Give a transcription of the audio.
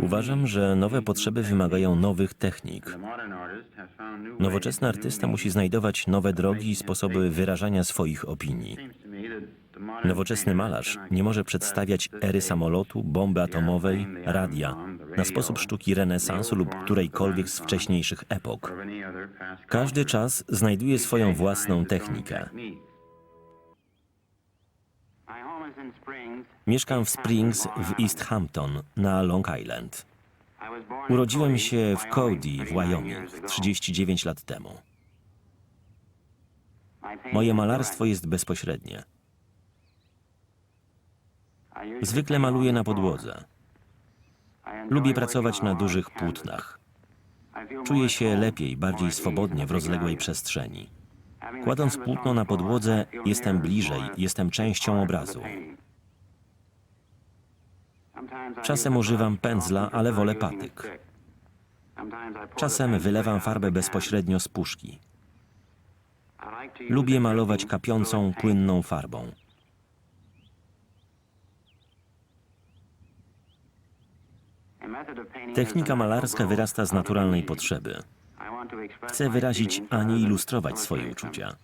Uważam, że nowe potrzeby wymagają nowych technik. Nowoczesny artysta musi znajdować nowe drogi i sposoby wyrażania swoich opinii. Nowoczesny malarz nie może przedstawiać ery samolotu, bomby atomowej, radia na sposób sztuki renesansu lub którejkolwiek z wcześniejszych epok. Każdy czas znajduje swoją własną technikę. Mieszkam w Springs w East Hampton na Long Island. Urodziłem się w Cody w Wyoming 39 lat temu. Moje malarstwo jest bezpośrednie. Zwykle maluję na podłodze. Lubię pracować na dużych płótnach. Czuję się lepiej, bardziej swobodnie w rozległej przestrzeni. Kładąc płótno na podłodze, jestem bliżej, jestem częścią obrazu. Czasem używam pędzla, ale wolę patyk. Czasem wylewam farbę bezpośrednio z puszki. Lubię malować kapiącą, płynną farbą. Technika malarska wyrasta z naturalnej potrzeby. Chcę wyrazić, a nie ilustrować swoje uczucia.